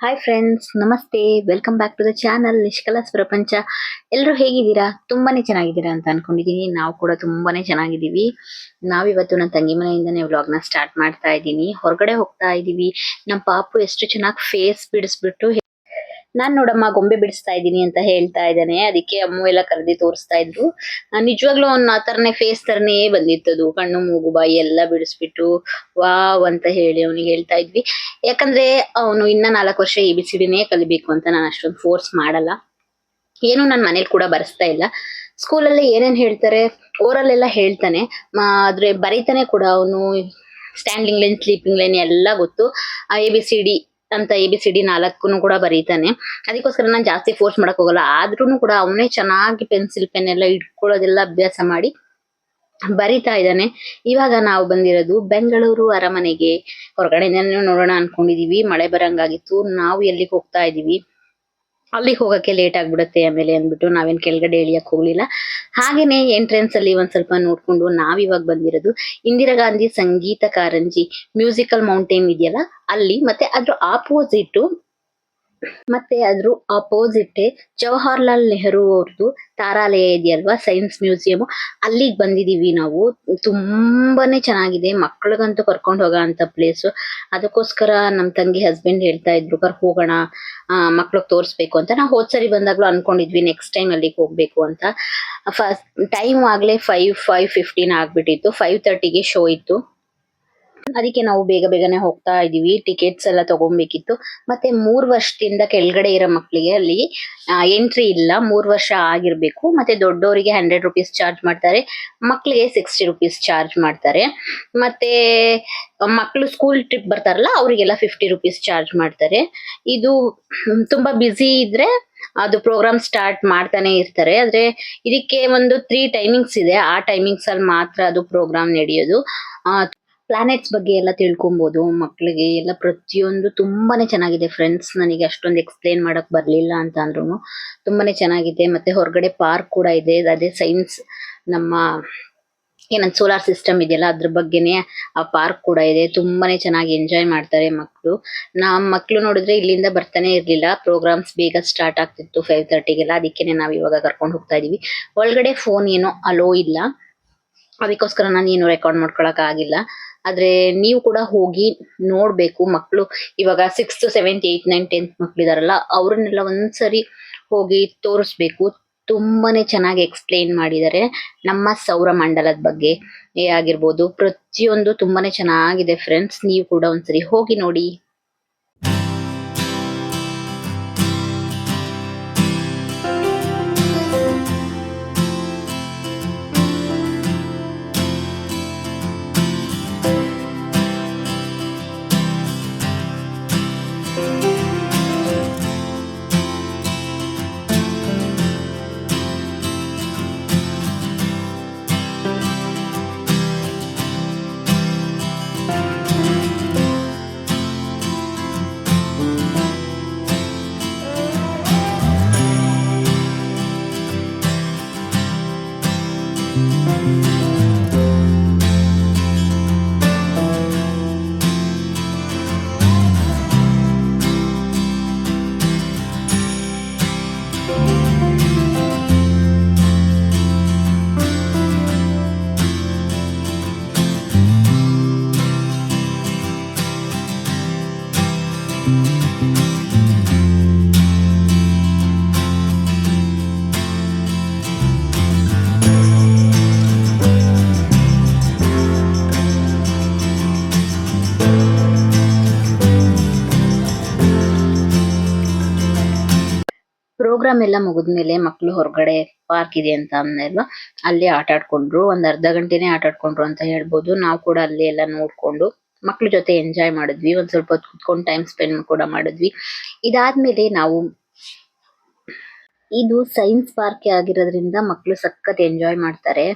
Hi friends ನಮಸ್ತೆ. Welcome back to the channel ನಿಷ್ಕಲಸ್ ಪ್ರಪಂಚ ಎಲ್ಲರೂ ಹೇಗಿದ್ದೀರಾ? ತುಂಬಾನೇ ಚೆನ್ನಾಗಿದ್ದೀರಾ ಅಂತ ಅನ್ಕೊಂಡಿದೀನಿ. ನಾವು ಕೂಡ ತುಂಬಾನೇ ಚೆನ್ನಾಗಿದ್ದೀವಿ. ನಾವಿವತ್ತು ನನ್ನ ತಂಗಿ ಮನೆಯಿಂದನೇ ವ್ಲಾಗ್ನ ಸ್ಟಾರ್ಟ್ ಮಾಡ್ತಾ ಇದ್ದೀನಿ. ಹೊರಗಡೆ ಹೋಗ್ತಾ ಇದ್ದೀವಿ ನಮ್ಮ ಪಾಪು ಎಷ್ಟು ಚೆನ್ನಾಗಿ ಫೇಸ್ ಬಿಡಿಸ್ಬಿಟ್ಟು ನಾನ್ ನೋಡಮ್ಮ ಗೊಂಬೆ ಬಿಡಿಸ್ತಾ ಇದ್ದೀನಿ ಅಂತ ಹೇಳ್ತಾ ಇದ್ದಾನೆ. ಅದಕ್ಕೆ ಅಮ್ಮು ಎಲ್ಲ ಕರೆದಿ ತೋರಿಸ್ತಾ ಇದ್ರು. ನಿಜವಾಗ್ಲೂ ಅವ್ನ ಆ ತರನೇ ಫೇಸ್ ತರನೇ ಬಂದಿತ್ತದು ಕಣ್ಣು, ಮೂಗು, ಬಾಯಿ ಎಲ್ಲ ಬಿಡಿಸ್ಬಿಟ್ಟು ವಾವ್ ಅಂತ ಹೇಳಿ ಅವನಿಗೆ ಹೇಳ್ತಾ ಇದ್ವಿ. ಯಾಕಂದ್ರೆ ಅವನು ಇನ್ನ ನಾಲ್ಕು ವರ್ಷ ಎ ಬಿ ಕಲಿಬೇಕು ಅಂತ ನಾನು ಅಷ್ಟೊಂದು ಫೋರ್ಸ್ ಮಾಡಲ್ಲ. ಏನು ನಾನು ಮನೇಲಿ ಕೂಡ ಬರೆಸ್ತಾ ಇಲ್ಲ. ಸ್ಕೂಲಲ್ಲಿ ಏನೇನ್ ಹೇಳ್ತಾರೆ? ಓರಲ್ ಎಲ್ಲ ಹೇಳ್ತಾನೆ ಆದ್ರೆ ಬರೀತಾನೆ ಕೂಡ ಅವನು. ಸ್ಟ್ಯಾಂಡಿಂಗ್ ಲೈನ್ ಸ್ಲೀಪಿಂಗ್ ಲೈನ್ ಎಲ್ಲ ಗೊತ್ತು. ಎ ಬಿ ಸಿ ಡಿ ಅಂತ ಎ ಬಿ ಸಿ ಡಿ ನಾಲ್ಕು ಕೂಡ ಬರೀತಾನೆ. ಅದಕ್ಕೋಸ್ಕರ ನಾನು ಜಾಸ್ತಿ ಫೋರ್ಸ್ ಮಾಡಕ್ ಹೋಗಲ್ಲ. ಆದ್ರೂ ಕೂಡ ಅವನೇ ಚೆನ್ನಾಗಿ ಪೆನ್ಸಿಲ್ ಪೆನ್ ಎಲ್ಲ ಇಟ್ಕೊಳ್ಳೋದೆಲ್ಲ ಅಭ್ಯಾಸ ಮಾಡಿ ಬರಿತಾ ಇದ್ದಾನೆ. ಇವಾಗ ನಾವು ಬಂದಿರೋದು ಬೆಂಗಳೂರು ಅರಮನೆಗೆ. ಹೊರಗಡೆನೇ ನೋಡೋಣ ಅನ್ಕೊಂಡಿದೀವಿ. ಮಳೆ ಬರಂಗಾಗಿತ್ತು. ನಾವು ಎಲ್ಲಿಗೆ ಹೋಗ್ತಾ ಇದೀವಿ? ಅಲ್ಲಿಗೆ ಹೋಗಕ್ಕೆ ಲೇಟ್ ಆಗ್ಬಿಡುತ್ತೆ ಆಮೇಲೆ ಅಂದ್ಬಿಟ್ಟು ನಾವೇನ್ ಕೆಳಗಡೆ ಇಳಿಯಕ್ ಹೋಗ್ಲಿಲ್ಲ. ಹಾಗೇನೆ ಎಂಟ್ರೆನ್ಸ್ ಅಲ್ಲಿ ಒಂದ್ ಸ್ವಲ್ಪ ನೋಡ್ಕೊಂಡು ನಾವಿವಾಗ ಬಂದಿರೋದು ಇಂದಿರಾ ಗಾಂಧಿ ಸಂಗೀತ ಕಾರಂಜಿ ಮ್ಯೂಸಿಕಲ್ ಮೌಂಟೇನ್ ಇದೆಯಲ್ಲ, ಅಲ್ಲಿ ಮತ್ತೆ ಅದ್ರ ಆಪೋಸಿಟ್ ಮತ್ತೆ ಅದ್ರ ಅಪೋಸಿಟ್ ಜವಾಹರ್ಲಾಲ್ ನೆಹರು ಅವ್ರದ್ದು ತಾರಾಲಯ ಇದೆಯಲ್ವಾ ಸೈನ್ಸ್ ಮ್ಯೂಸಿಯಂ ಅಲ್ಲಿಗೆ ಬಂದಿದೀವಿ ನಾವು. ತುಂಬಾನೇ ಚೆನ್ನಾಗಿದೆ. ಮಕ್ಳಿಗಂತೂ ಕರ್ಕೊಂಡು ಹೋಗ ಅಂತ ಪ್ಲೇಸ್ ಅದಕ್ಕೋಸ್ಕರ ನಮ್ ತಂಗಿ ಹಸ್ಬೆಂಡ್ ಹೇಳ್ತಾ ಇದ್ರು ಕರ್ ಹೋಗೋಣ. ಮಕ್ಕಳಿಗೆ ತೋರಿಸ್ಬೇಕು ಅಂತ. ನಾವು ಹೋದ್ ಸರಿ ಬಂದಾಗ್ಲೂ ಅನ್ಕೊಂಡಿದ್ವಿ ನೆಕ್ಸ್ಟ್ ಟೈಮ್ ಅಲ್ಲಿಗೆ ಹೋಗ್ಬೇಕು ಅಂತ. ಫಸ್ಟ್ ಟೈಮ್ ಆಗ್ಲೇ ಫೈವ್ ಫೈವ್ ಫಿಫ್ಟೀನ್ ಆಗ್ಬಿಟ್ಟಿತ್ತು. ಫೈವ್ ತರ್ಟಿಗೆ ಶೋ ಇತ್ತು. ಅದಕ್ಕೆ ನಾವು ಬೇಗ ಬೇಗನೆ ಹೋಗ್ತಾ ಇದೀವಿ. ಟಿಕೆಟ್ಸ್ ಎಲ್ಲ ತಗೊಂಬೇಕಿತ್ತು. ಮತ್ತೆ ಮೂರ್ ವರ್ಷದಿಂದ ಕೆಳಗಡೆ ಇರೋ ಮಕ್ಕಳಿಗೆ ಅಲ್ಲಿ ಎಂಟ್ರಿ ಇಲ್ಲ. ಮೂರ್ ವರ್ಷ ಆಗಿರ್ಬೇಕು. ಮತ್ತೆ ದೊಡ್ಡವರಿಗೆ ಹಂಡ್ರೆಡ್ ರುಪೀಸ್ ಚಾರ್ಜ್ ಮಾಡ್ತಾರೆ. ಮಕ್ಕಳಿಗೆ ಸಿಕ್ಸ್ಟಿ ರುಪೀಸ್ ಚಾರ್ಜ್ ಮಾಡ್ತಾರೆ. ಮತ್ತೆ ಮಕ್ಕಳು ಸ್ಕೂಲ್ ಟ್ರಿಪ್ ಬರ್ತಾರಲ್ಲ, ಅವರಿಗೆಲ್ಲ ಫಿಫ್ಟಿ ರುಪೀಸ್ ಚಾರ್ಜ್ ಮಾಡ್ತಾರೆ. ಇದು ತುಂಬಾ ಬ್ಯುಸಿ ಇದ್ರೆ ಅದು ಪ್ರೋಗ್ರಾಮ್ ಸ್ಟಾರ್ಟ್ ಮಾಡ್ತಾನೆ ಇರ್ತಾರೆ. ಆದ್ರೆ ಇದಕ್ಕೆ ಒಂದು ತ್ರೀ ಟೈಮಿಂಗ್ಸ್ ಇದೆ. ಆ ಟೈಮಿಂಗ್ಸ್ ಅಲ್ಲಿ ಮಾತ್ರ ಅದು ಪ್ರೋಗ್ರಾಮ್ ನಡೆಯೋದು. ಪ್ಲಾನೆಟ್ಸ್ ಬಗ್ಗೆ ಎಲ್ಲ ತಿಳ್ಕೊಬಹುದು ಮಕ್ಕಳಿಗೆ ಎಲ್ಲ ಪ್ರತಿಯೊಂದು ತುಂಬಾನೇ ಚೆನ್ನಾಗಿದೆ. ಫ್ರೆಂಡ್ಸ್ ನನಗೆ ಅಷ್ಟೊಂದು ಎಕ್ಸ್ಪ್ಲೇನ್ ಮಾಡಕ್ ಬರ್ಲಿಲ್ಲ ಅಂತ ಅಂದ್ರೂ ತುಂಬಾನೇ ಚೆನ್ನಾಗಿದೆ. ಮತ್ತೆ ಹೊರಗಡೆ ಪಾರ್ಕ್ ಕೂಡ ಇದೆ. ಅದೇ ಸೈನ್ಸ್ ನಮ್ಮ ಏನಂತ ಸೋಲಾರ್ ಸಿಸ್ಟಮ್ ಇದೆಯಲ್ಲ, ಅದ್ರ ಬಗ್ಗೆನೇ ಆ ಪಾರ್ಕ್ ಕೂಡ ಇದೆ. ತುಂಬಾನೇ ಚೆನ್ನಾಗಿ ಎಂಜಾಯ್ ಮಾಡ್ತಾರೆ ಮಕ್ಕಳು ನಮ್ಮ ಮಕ್ಕಳು ನೋಡಿದ್ರೆ ಇಲ್ಲಿಂದ ಬರ್ತಾನೆ ಇರ್ಲಿಲ್ಲ. ಪ್ರೋಗ್ರಾಮ್ಸ್ ಬೇಗ ಸ್ಟಾರ್ಟ್ ಆಗ್ತಿತ್ತು ಫೈವ್ ತರ್ಟಿಗೆಲ್ಲ ಅದಕ್ಕೇನೆ ನಾವು ಇವಾಗ ಕರ್ಕೊಂಡು ಹೋಗ್ತಾ ಇದೀವಿ. ಒಳಗಡೆ ಫೋನ್ ಏನೋ ಅಲೋ ಇಲ್ಲ. ಅದಕ್ಕೋಸ್ಕರ ನಾನು ಏನು ರೆಕಾರ್ಡ್ ಮಾಡ್ಕೊಳಕ್ ಆಗಿಲ್ಲ. ಆದ್ರೆ ನೀವು ಕೂಡ ಹೋಗಿ ನೋಡ್ಬೇಕು ಮಕ್ಕಳು ಇವಾಗ sixth seventh eighth nine tenth ಮಕ್ಳಿದಾರಲ್ಲ, ಅವ್ರನ್ನೆಲ್ಲ ಒಂದ್ಸರಿ ಹೋಗಿ ತೋರಿಸ್ಬೇಕು. ತುಂಬಾನೇ ಚೆನ್ನಾಗಿ ಎಕ್ಸ್ಪ್ಲೇನ್ ಮಾಡಿದ್ದಾರೆ ನಮ್ಮ ಸೌರ ಮಂಡಲದ ಬಗ್ಗೆ ಆಗಿರ್ಬೋದು, ಪ್ರತಿಯೊಂದು ತುಂಬಾನೇ ಚೆನ್ನಾಗಿದೆ ಫ್ರೆಂಡ್ಸ್ ನೀವು ಕೂಡ ಒಂದ್ಸರಿ ಹೋಗಿ ನೋಡಿ. ಪ್ರೋಗ್ರಾಮ್ ಎಲ್ಲ ಮುಗಿದ್ಮೇಲೆ ಮಕ್ಕಳು ಹೊರಗಡೆ ಪಾರ್ಕ್ ಇದೆ ಅಂತ ಅಂದ್ಮೇಲೆ ಅಲ್ಲಿ ಆಟ ಆಡ್ಕೊಂಡ್ರು, ಒಂದ್ ಅರ್ಧ ಗಂಟೆನೆ ಆಟ ಆಡ್ಕೊಂಡ್ರು ಅಂತ ಹೇಳ್ಬೋದು. ನಾವು ಕೂಡ ಅಲ್ಲಿ ಎಲ್ಲ ನೋಡ್ಕೊಂಡು ಮಕ್ಕಳ ಜೊತೆ ಎಂಜಾಯ್ ಮಾಡಿದ್ವಿ. ಒಂದ್ ಸ್ವಲ್ಪ ಹೊತ್ತು ಕುತ್ಕೊಂಡು ಟೈಮ್ ಸ್ಪೆಂಡ್ ಕೂಡ ಮಾಡಿದ್ವಿ. ಇದಾದ್ಮೇಲೆ ನಾವು ಇದು ಸೈನ್ಸ್ ಪಾರ್ಕ್ ಆಗಿರೋದ್ರಿಂದ ಮಕ್ಕಳು ಸಖತ್ ಎಂಜಾಯ್ ಮಾಡ್ತಾರೆ.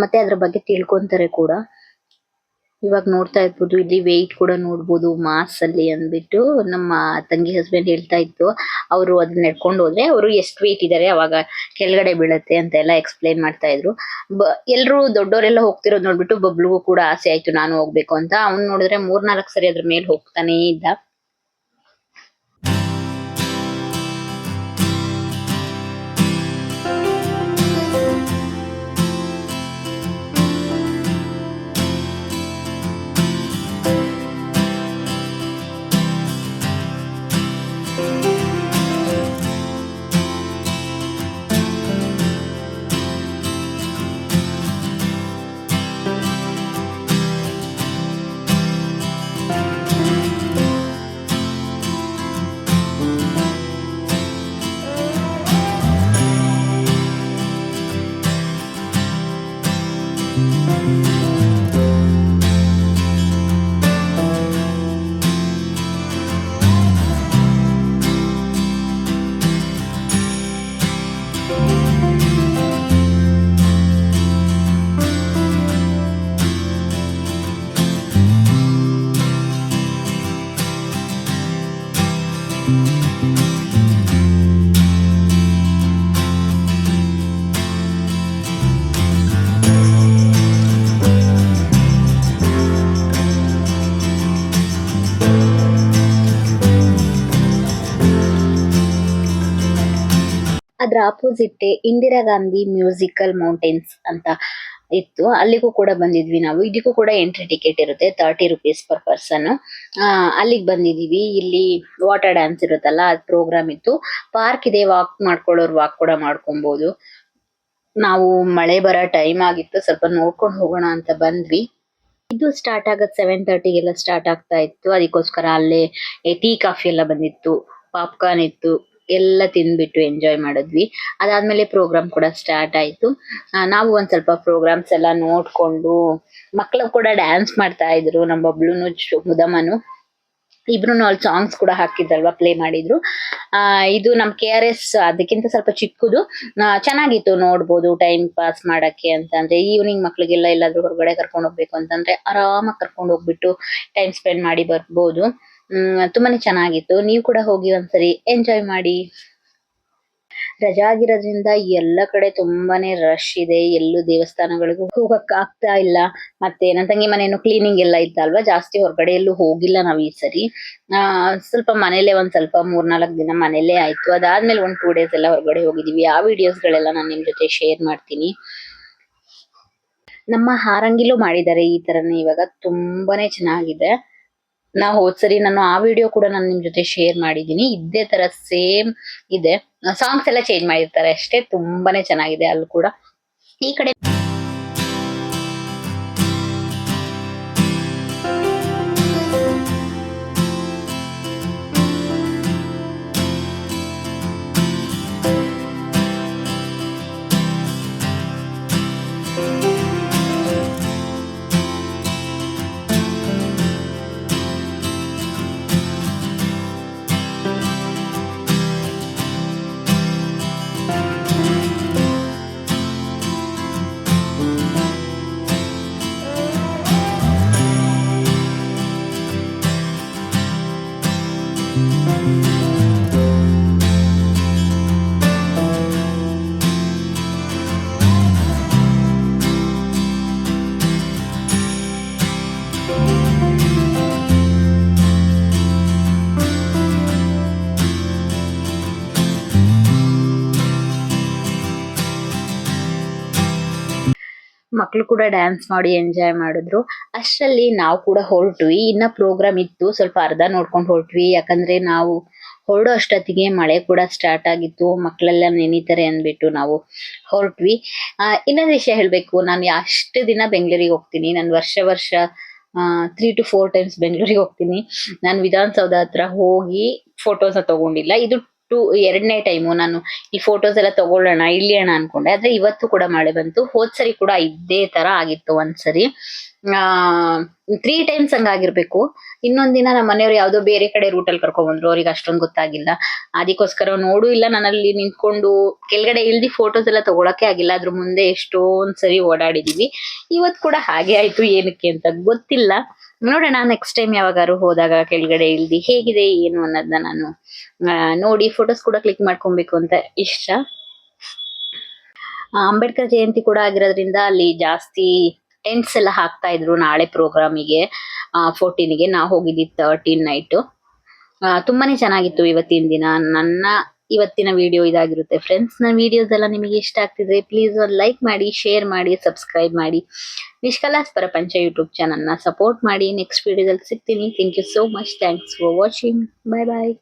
ಮತ್ತೆ ಅದ್ರ ಬಗ್ಗೆ ತಿಳ್ಕೊಂತಾರೆ ಕೂಡ. ಇವಾಗ ನೋಡ್ತಾ ಇರ್ಬೋದು, ಇಲ್ಲಿ ವೆಯ್ಟ್ ಕೂಡ ನೋಡಬಹುದು ಮಾಸ್ ಅಲ್ಲಿ ಅಂದ್ಬಿಟ್ಟು ನಮ್ಮ ತಂಗಿ ಹಸ್ಬೆಂಡ್ ಹೇಳ್ತಾ ಇತ್ತು. ಅವರು ಅದನ್ನ ನಡ್ಕೊಂಡು ಹೋದ್ರೆ ಅವರು ಎಷ್ಟು ವೆಯ್ಟ್ ಇದಾರೆ ಅವಾಗ ಕೆಳಗಡೆ ಬೀಳತ್ತೆ ಅಂತ ಎಲ್ಲ ಎಕ್ಸ್ಪ್ಲೈನ್ ಮಾಡ್ತಾ ಇದ್ರು. ಬ, ಎಲ್ರು ದೊಡ್ಡವರೆಲ್ಲ ಹೋಗ್ತಿರೋದು ನೋಡ್ಬಿಟ್ಟು ಬಬ್ಲುಗೂ ಕೂಡ ಆಸೆ ಆಯ್ತು, ನಾನು ಹೋಗ್ಬೇಕು ಅಂತ. ಅವ್ನು ನೋಡಿದ್ರೆ ಮೂರ್ನಾಲ್ಕು ಸರಿ ಅದ್ರ ಮೇಲೆ ಹೋಗ್ತಾನೆ ಇದ್ದ. ಅದ್ರ opposite Indira Gandhi musical mountains ಅಂತ ಇತ್ತು. ಅಲ್ಲಿಗೂ ಕೂಡ ಬಂದಿದ್ವಿ ನಾವು. ಇದಕ್ಕೂ ಕೂಡ ಎಂಟ್ರಿ ಟಿಕೆಟ್ ಇರುತ್ತೆ ತರ್ಟಿ ರುಪೀಸ್ ಪರ್ ಪರ್ಸನ್ ಅಲ್ಲಿಗೆ ಬಂದಿದೀವಿ. ಇಲ್ಲಿ ವಾಟರ್ ಡ್ಯಾನ್ಸ್ ಇರುತ್ತಲ್ಲ, ಅದ್ ಪ್ರೋಗ್ರಾಮ್ ಇತ್ತು. ಪಾರ್ಕ್ ಇದೆ ವಾಕ್ ಮಾಡ್ಕೊಳ್ಳೋರು ವಾಕ್ ಕೂಡ ಮಾಡ್ಕೊಬಹುದು ನಾವು ಮಳೆ ಬರೋ ಟೈಮ್ ಆಗಿತ್ತು, ಸ್ವಲ್ಪ ನೋಡ್ಕೊಂಡು ಹೋಗೋಣ ಅಂತ ಬಂದ್ವಿ. ಇದು ಸ್ಟಾರ್ಟ್ ಆಗೋದು ಸೆವೆನ್ ತರ್ಟಿಗೆಲ್ಲ ಸ್ಟಾರ್ಟ್ ಆಗ್ತಾ ಇತ್ತು. ಅದಕ್ಕೋಸ್ಕರ ಅಲ್ಲೇ, ಟೀ, ಕಾಫಿ ಎಲ್ಲ ಬಂದಿತ್ತು. ಪಾಪ್ಕಾರ್ನ್ ಇತ್ತು. ಎಲ್ಲ ತಿಂದ್ಬಿಟ್ಟು ಎಂಜಾಯ್ ಮಾಡಿದ್ವಿ. ಅದಾದ್ಮೇಲೆ ಪ್ರೋಗ್ರಾಮ್ ಕೂಡ ಸ್ಟಾರ್ಟ್ ಆಯ್ತು. ನಾವು ಒಂದ್ ಸ್ವಲ್ಪ ಪ್ರೋಗ್ರಾಮ್ಸ್ ಎಲ್ಲ ನೋಡ್ಕೊಂಡು ಮಕ್ಕಳು ಕೂಡ ಡ್ಯಾನ್ಸ್ ಮಾಡ್ತಾ ಇದ್ರು, ನಮ್ಮ ಚು- ಮುದಮನು ಇಬ್ರು ಅಲ್ಲಿ ಸಾಂಗ್ಸ್ ಕೂಡ ಹಾಕಿದ್ದಲ್ವಾ ಪ್ಲೇ ಮಾಡಿದ್ರು. ಇದು ನಮ್ ಕೆ ಆರ್ ಎಸ್ ಅದಕ್ಕಿಂತ ಸ್ವಲ್ಪ ಚಿಕ್ಕದು. ಚೆನ್ನಾಗಿತ್ತು ನೋಡ್ಬೋದು ಟೈಮ್ ಪಾಸ್ ಮಾಡಕ್ಕೆ ಅಂತಂದ್ರೆ ಈವ್ನಿಂಗ್ ಮಕ್ಳಿಗೆಲ್ಲ ಎಲ್ಲಾದ್ರೂ ಹೊರಗಡೆ ಕರ್ಕೊಂಡು ಹೋಗ್ಬೇಕು ಅಂತಂದ್ರೆ ಆರಾಮಾಗಿ ಕರ್ಕೊಂಡು ಹೋಗ್ಬಿಟ್ಟು ಟೈಮ್ ಸ್ಪೆಂಡ್ ಮಾಡಿ ಬರ್ಬೋದು. ಹ್ಮ್ ತುಂಬಾನೇ ಚೆನ್ನಾಗಿತ್ತು. ನೀವು ಕೂಡ ಹೋಗಿ ಒಂದ್ಸರಿ ಎಂಜಾಯ್ ಮಾಡಿ. ರಜಾ ಆಗಿರೋದ್ರಿಂದ ಎಲ್ಲ ಕಡೆ ತುಂಬಾನೇ ರಶ್ ಇದೆ. ಎಲ್ಲೂ ದೇವಸ್ಥಾನಗಳಿಗೂ ಹೋಗಕ್ ಆಗ್ತಾ ಇಲ್ಲ. ಮತ್ತೆ ನನ್ನ ತಂಗಿ ಮನೇನು ಕ್ಲೀನಿಂಗ್ ಎಲ್ಲ ಇತ್ತಲ್ವಾ? ಜಾಸ್ತಿ ಹೊರಗಡೆ ಎಲ್ಲೂ ಹೋಗಿಲ್ಲ ನಾವು ಈ ಸರಿ. ಆ, ಸ್ವಲ್ಪ ಮನೇಲೆ ಒಂದ್ ಸ್ವಲ್ಪ ಮೂರ್ನಾಲ್ಕು ದಿನ ಮನೇಲೆ ಆಯ್ತು. ಅದಾದ್ಮೇಲೆ ಒಂದ್ ಟೂ ಡೇಸ್ ಎಲ್ಲ ಹೊರಗಡೆ ಹೋಗಿದೀವಿ. ಆ ವಿಡಿಯೋಸ್ ಗಳೆಲ್ಲ ನಾನು ನಿಮ್ ಜೊತೆ ಶೇರ್ ಮಾಡ್ತೀನಿ. ನಮ್ಮ ಹಾರಂಗಿಲು ಮಾಡಿದ್ದಾರೆ ಈ ತರನೇ ಇವಾಗ. ತುಂಬಾನೇ ಚೆನ್ನಾಗಿದೆ. ನಾ ಹೋದ್ಸರಿ ನಾನು ಆ ವಿಡಿಯೋ ಕೂಡ ನಾನು ನಿಮ್ ಜೊತೆ ಶೇರ್ ಮಾಡಿದೀನಿ. ಇದೇ ತರ ಸೇಮ್ ಇದೆ. ಸಾಂಗ್ಸ್ ಎಲ್ಲ ಚೇಂಜ್ ಮಾಡಿರ್ತಾರೆ ಅಷ್ಟೇ. ತುಂಬಾನೇ ಚೆನ್ನಾಗಿದೆ ಅಲ್ಲಿ ಕೂಡ. ಈ ಕಡೆ ಮಕ್ಳು ಕೂಡ ಡ್ಯಾನ್ಸ್ ಮಾಡಿ ಎಂಜಾಯ್ ಮಾಡಿದ್ರು. ಅಷ್ಟರಲ್ಲಿ ನಾವು ಕೂಡ ಹೊರಟ್ವಿ. ಇನ್ನ ಪ್ರೋಗ್ರಾಮ್ ಇತ್ತು. ಸ್ವಲ್ಪ ಅರ್ಧ ನೋಡ್ಕೊಂಡು ಹೊರಟ್ವಿ. ಯಾಕಂದ್ರೆ ನಾವು ಹೊರಡೋ ಅಷ್ಟೊತ್ತಿಗೆ ಮಳೆ ಕೂಡ ಸ್ಟಾರ್ಟ್ ಆಗಿತ್ತು. ಮಕ್ಕಳೆಲ್ಲ ನೆನೀತಾರೆ ಅಂದ್ಬಿಟ್ಟು ನಾವು ಹೊರಟ್ವಿ. ಇನ್ನೊಂದು ವಿಷಯ ಹೇಳ್ಬೇಕು. ನಾನು ಅಷ್ಟು ದಿನ ಬೆಂಗಳೂರಿಗೆ ಹೋಗ್ತೀನಿ. ನಾನು ವರ್ಷ ವರ್ಷ ತ್ರೀ ಟು ಫೋರ್ ಟೈಮ್ಸ್ ಬೆಂಗಳೂರಿಗೆ ಹೋಗ್ತೀನಿ. ನಾನು ವಿಧಾನಸೌಧ ಹತ್ರ ಹೋಗಿ ಫೋಟೋಸ್ ತಗೊಂಡಿಲ್ಲ. ಇದು ಟು ಎರಡನೇ ಟೈಮು ನಾನು ಈ ಫೋಟೋಸ್ ಎಲ್ಲ ತಗೊಳ್ಳೋಣ, ಇಳಿಯೋಣ ಅನ್ಕೊಂಡೆ. ಆದ್ರೆ ಇವತ್ತು ಕೂಡ ಮಳೆ ಬಂತು. ಹೋದ್ಸರಿ ಕೂಡ ಇದೇ ತರ ಆಗಿತ್ತು ಒಂದ್ಸರಿ. ಆ ತ್ರೀ ಟೈಮ್ಸ್ ಹಂಗಾಗಿರ್ಬೇಕು. ಇನ್ನೊಂದ್ ದಿನ ನಮ್ಮ ಮನೆಯವ್ರು ಯಾವ್ದೋ ಬೇರೆ ಕಡೆ ರೂಟಲ್ಲಿ ಕರ್ಕೊಂಡ್ ಬಂದ್ರು ಅವ್ರಿಗೆ ಅಷ್ಟೊಂದು ಗೊತ್ತಾಗಿಲ್ಲ. ಅದಕ್ಕೋಸ್ಕರ ನೋಡು, ಇಲ್ಲ ನಾನು ಅಲ್ಲಿ ನಿಂತ್ಕೊಂಡು ಕೆಳಗಡೆ ಇಲ್ದಿ ಫೋಟೋಸ್ ಎಲ್ಲ ತಗೊಳಕ್ಕೆ ಆಗಿಲ್ಲ. ಅದ್ರ ಮುಂದೆ ಎಷ್ಟೊಂದ್ ಸರಿ ಓಡಾಡಿದೀವಿ. ಇವತ್ ಕೂಡ ಹಾಗೆ ಆಯ್ತು, ಏನಕ್ಕೆ ಅಂತ ಗೊತ್ತಿಲ್ಲ. ನೋಡೋಣ ನೆಕ್ಸ್ಟ್ ಟೈಮ್ ಯಾವಾಗಾರು ಹೋದಾಗ ಕೆಳಗಡೆ ಇಲ್ದಿ ಹೇಗಿದೆ, ಏನು ಅನ್ನೋದನ್ನ ನಾನು ನೋಡಿ ಫೋಟೋಸ್ ಕೂಡ ಕ್ಲಿಕ್ ಮಾಡ್ಕೊಬೇಕು ಅಂತ ಇಷ್ಟ. ಅಂಬೇಡ್ಕರ್ ಜಯಂತಿ ಕೂಡ ಆಗಿರೋದ್ರಿಂದ ಅಲ್ಲಿ ಜಾಸ್ತಿ ಟೆಂಟ್ಸ್ ಎಲ್ಲ ಹಾಕ್ತಾ ಇದ್ರು ನಾಳೆ ಪ್ರೋಗ್ರಾಮಿಗೆ ಫೋರ್ಟೀನ್ಗೆ ನಾ ಹೋಗಿದ್ದು ತರ್ಟೀನ್ ನೈಟ್ ತುಂಬಾನೇ ಚೆನ್ನಾಗಿತ್ತು ಇವತ್ತಿನ ದಿನ. ನನ್ನ ಇವತ್ತಿನ ವಿಡಿಯೋ ಇದಾಗಿರುತ್ತೆ ಫ್ರೆಂಡ್ಸ್ ನನ್ನ ವಿಡಿಯೋಸ್ ಎಲ್ಲ ನಿಮಗೆ ಇಷ್ಟ ಆಗ್ತಿದ್ರೆ ಪ್ಲೀಸ್ ಒಂದು ಲೈಕ್ ಮಾಡಿ ಶೇರ್ ಮಾಡಿ ಸಬ್ಸ್ಕ್ರೈಬ್ ಮಾಡಿ. ನಿಷ್ಕಲಾಸ್ ಪ್ರಪಂಚ ಯೂಟ್ಯೂಬ್ ಚಾನಲ್ನ ಸಪೋರ್ಟ್ ಮಾಡಿ. ನೆಕ್ಸ್ಟ್ ವಿಡಿಯೋದಲ್ಲಿ ಸಿಗ್ತೀನಿ. Thank you so much thanks for watching bye bye